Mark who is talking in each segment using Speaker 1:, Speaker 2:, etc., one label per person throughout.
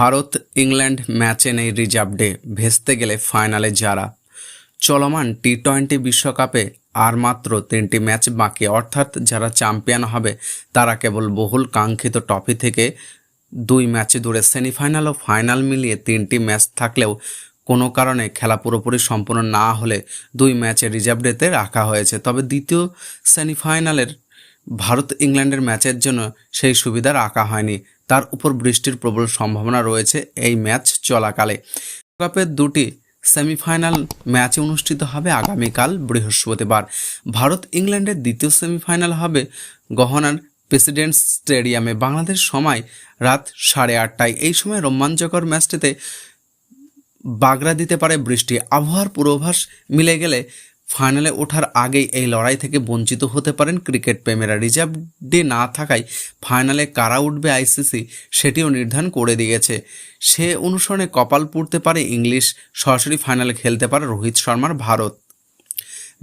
Speaker 1: Bharat England ম্যাচে নেই reserve day, ভেস্তে গেলে ফাইনালে যারা। চলমান টি টোয়েন্টি বিশ্বকাপে আর মাত্র তিনটি ম্যাচ বাকি, অর্থাৎ যারা চ্যাম্পিয়ন হবে, তারা কেবল বহুল কাঙ্ক্ষিত ট্রফি থেকে দুই ম্যাচে দূরে। সেমিফাইনাল ও ফাইনাল মিলিয়ে তিনটি ম্যাচ থাকলেও কোনো কারণে খেলা পুরোপুরি সম্পূর্ণ না হলে দুই ম্যাচে রিজার্ভ ডেতে রাখা হয়েছে। তবে দ্বিতীয় সেমিফাইনালের ভারত ইংল্যান্ডের ম্যাচের জন্য সেই সুবিধা রাখা হয়নি। তার উপর বৃষ্টির প্রবল সম্ভাবনা রয়েছে এই ম্যাচ চলাকালে। কাপের দুটি সেমিফাইনাল ম্যাচ অনুষ্ঠিত হবে আগামীকাল বৃহস্পতিবার। ভারত ইংল্যান্ডের দ্বিতীয় সেমিফাইনাল হবে গহনার প্রেসিডেন্ট স্টেডিয়ামে। বাংলাদেশ সময় রাত সাড়ে আটটায়। এই সময় রোমাঞ্চকর ম্যাচটিতে বাগড়া দিতে পারে বৃষ্টি। আবহাওয়ার পূর্বাভাস মিলে গেলে ফাইনালে ওঠার আগেই এই লড়াই থেকে বঞ্চিত হতে পারেন ক্রিকেট প্রেমীরা। রিজার্ভ ডে না থাকায় ফাইনালে কারা উঠবে আইসিসি সেটিও নির্ধারণ করে দিয়েছে। সে অনুসরণে কপাল পুড়তে পারে ইংলিশ, সরাসরি ফাইনালে খেলতে পারে রোহিত শর্মার ভারত।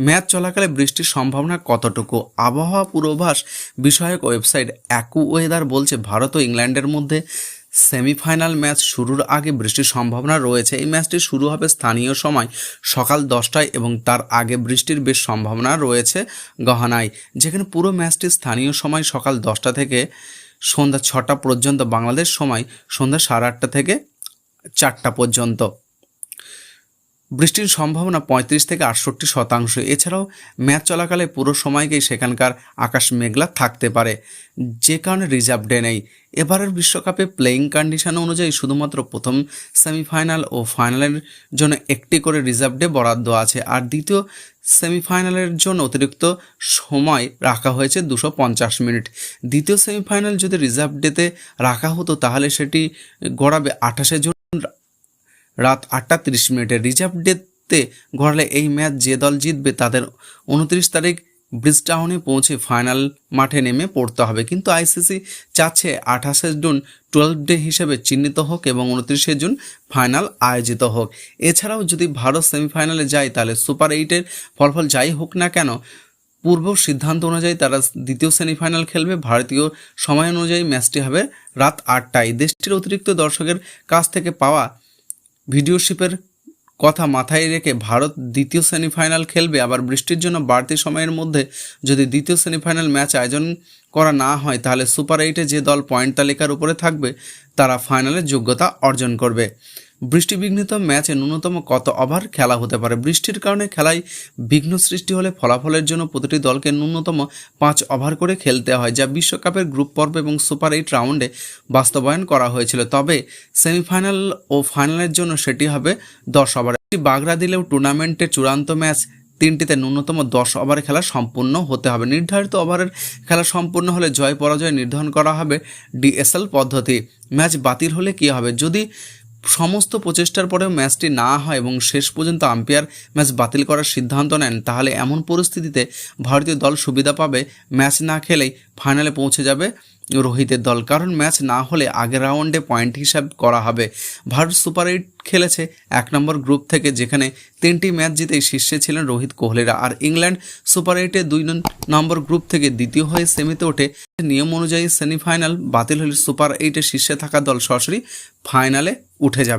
Speaker 1: ম্যাচ চলাকালে বৃষ্টির সম্ভাবনা কতটুকু? আবহাওয়া পূর্বাভাস বিষয়ক ওয়েবসাইট অ্যাকু ওয়েদার বলছে, ভারত ও ইংল্যান্ডের মধ্যে সেমিফাইনাল ম্যাচ শুরুর আগে বৃষ্টির সম্ভাবনা রয়েছে। এই ম্যাচটি শুরু হবে স্থানীয় সময় সকাল দশটায় এবং তার আগে বৃষ্টির বেশ সম্ভাবনা রয়েছে গহনায়। যেখানে পুরো ম্যাচটি স্থানীয় সময় সকাল দশটা থেকে সন্ধ্যা ছটা পর্যন্ত, বাংলাদেশ সময় সন্ধ্যা সাড়ে আটটা থেকে চারটা পর্যন্ত। বৃষ্টির সম্ভাবনা পঁয়ত্রিশ থেকে আটষট্টি শতাংশ। এছাড়াও ম্যাচ চলাকালে পুরো সময়কেই সেখানকার আকাশ মেঘলা থাকতে পারে। যে কারণে রিজার্ভ ডে নেই। এবারের বিশ্বকাপে প্লেয়িং কন্ডিশন অনুযায়ী শুধুমাত্র প্রথম সেমিফাইনাল ও ফাইনালের জন্য একটি করে রিজার্ভ ডে বরাদ্দ আছে। আর দ্বিতীয় সেমিফাইনালের জন্য অতিরিক্ত সময় রাখা হয়েছে দুশো পঞ্চাশ মিনিট। দ্বিতীয় সেমিফাইনাল যদি রিজার্ভ ডেতে রাখা হতো তাহলে সেটি গড়াবে আঠাশে জুন রাত আটটা তিরিশ মিনিটে রিজার্ভ ডেতে গড়ালে এই ম্যাচ যে দল জিতবে তাদের উনত্রিশ তারিখ ব্রিজটাউনে পৌঁছে ফাইনাল মাঠে নেমে পড়তে হবে। কিন্তু আইসিসি চাচ্ছে আঠাশে জুন টুয়েলভ ডে হিসেবে চিহ্নিত হোক এবং উনত্রিশে জুন ফাইনাল আয়োজিত হোক। এছাড়াও যদি ভারত সেমিফাইনালে যায় তাহলে সুপার এইটের ফলাফল যাই হোক না কেন, পূর্ব সিদ্ধান্ত অনুযায়ী তারা দ্বিতীয় সেমিফাইনাল খেলবে। ভারতীয় সময় অনুযায়ী ম্যাচটি হবে রাত আটটায়। দেশটির অতিরিক্ত দর্শকের কাছ থেকে পাওয়া ভিডিওশিপের কথা মাথায় রেখে ভারত দ্বিতীয় সেমিফাইনাল খেলবে, আবার বৃষ্টির জন্য বাড়তি সময়ের মধ্যে যদি দ্বিতীয় সেমিফাইনাল ম্যাচ আয়োজন করা না হয়, তাহলে সুপার এইটে যে দল পয়েন্ট তালিকার উপরে থাকবে, তারা ফাইনালের যোগ্যতা অর্জন করবে। বৃষ্টিবিঘ্নিত ম্যাচে ন্যূনতম কত ওভার খেলা হতে পারে? বৃষ্টির কারণে খেলায় বিঘ্ন সৃষ্টি হলে ফলাফলের জন্য প্রতিটি দলকে ন্যূনতম পাঁচ ওভার করে খেলতে হয়, যা বিশ্বকাপের গ্রুপ পর্ব এবং সুপার এইট রাউন্ডে বাস্তবায়ন করা হয়েছিল। তবে সেমিফাইনাল ও ফাইনালের জন্য সেটি হবে দশ ওভার। একটি বাগড়া দিলেও টুর্নামেন্টের চূড়ান্ত ম্যাচ তিনটিতে ন্যূনতম দশ ওভারে খেলা সম্পূর্ণ হতে হবে। নির্ধারিত ওভারের খেলা সম্পূর্ণ হলে জয় পরাজয় নির্ধারণ করা হবে ডিএসএল পদ্ধতি। ম্যাচ বাতিল হলে কী হবে? যদি সমস্ত প্রচেষ্টার পরেও ম্যাচটি না হয় এবং শেষ পর্যন্ত আম্পায়ার ম্যাচ বাতিল করার সিদ্ধান্ত নেন, তাহলে এমন পরিস্থিতিতে ভারতীয় দল সুবিধা পাবে? ম্যাচ না খেলেই ফাইনালে পৌঁছে যাবে রোহিতের দল। কারণ ম্যাচ না হলে আগের রাউন্ডে পয়েন্ট হিসাব করা হবে। ভারত সুপার এইট খেলেছে এক নম্বর গ্রুপ থেকে, যেখানে তিনটি ম্যাচ জিতে শীর্ষে ছিলেন রোহিত কোহলিরা। আর ইংল্যান্ড সুপার এইটে দুই নম্বর গ্রুপ থেকে দ্বিতীয় হয়ে সেমিতে ওঠে। নিয়ম অনুযায়ী সেমিফাইনাল বাতিল হলে সুপার এইটে শীর্ষে থাকা দল সরাসরি ফাইনালে উঠে যাবে।